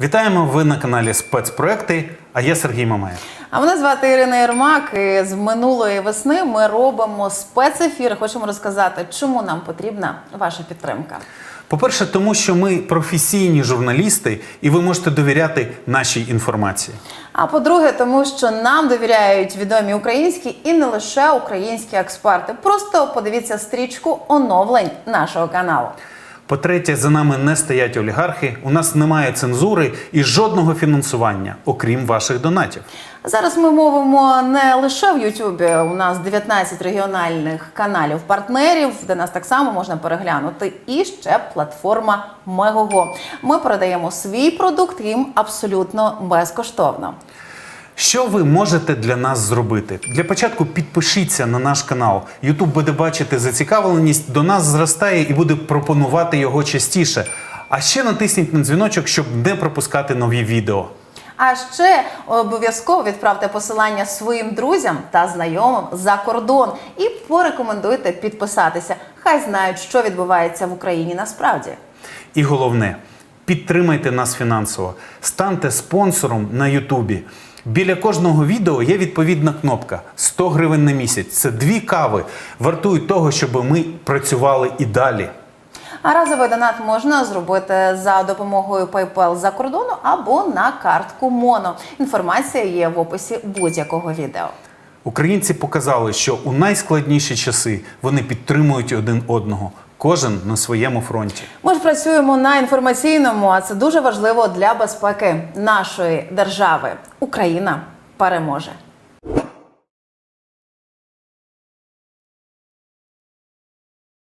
Вітаємо! Ви на каналі Спецпроекти. А я Сергій Мамаєв. А мене звати Ірина Єрмак. І з минулої весни ми робимо спецефір. Хочемо розказати, чому нам потрібна ваша підтримка. По-перше, тому що ми професійні журналісти, і ви можете довіряти нашій інформації. А по-друге, тому що нам довіряють відомі українські і не лише українські експерти. Просто подивіться стрічку оновлень нашого каналу. По-третє, за нами не стоять олігархи, у нас немає цензури і жодного фінансування, окрім ваших донатів. Зараз ми мовимо не лише в Ютубі. У нас 19 регіональних каналів партнерів, де нас так само можна переглянути. І ще платформа Мегого. Ми передаємо свій продукт їм абсолютно безкоштовно. Що ви можете для нас зробити? Для початку підпишіться на наш канал. Ютуб буде бачити зацікавленість, до нас зростає і буде пропонувати його частіше. А ще натисніть на дзвіночок, щоб не пропускати нові відео. А ще обов'язково відправте посилання своїм друзям та знайомим за кордон і порекомендуйте підписатися. Хай знають, що відбувається в Україні насправді. І головне, підтримайте нас фінансово, станьте спонсором на Ютубі. Біля кожного відео є відповідна кнопка 100 гривень на місяць. Це дві кави. Вартують того, щоб ми працювали і далі. А разовий донат можна зробити за допомогою PayPal за кордону або на картку Моно. Інформація є в описі будь-якого відео. Українці показали, що у найскладніші часи вони підтримують один одного, кожен на своєму фронті. Ми ж працюємо на інформаційному, а це дуже важливо для безпеки нашої держави. Україна переможе.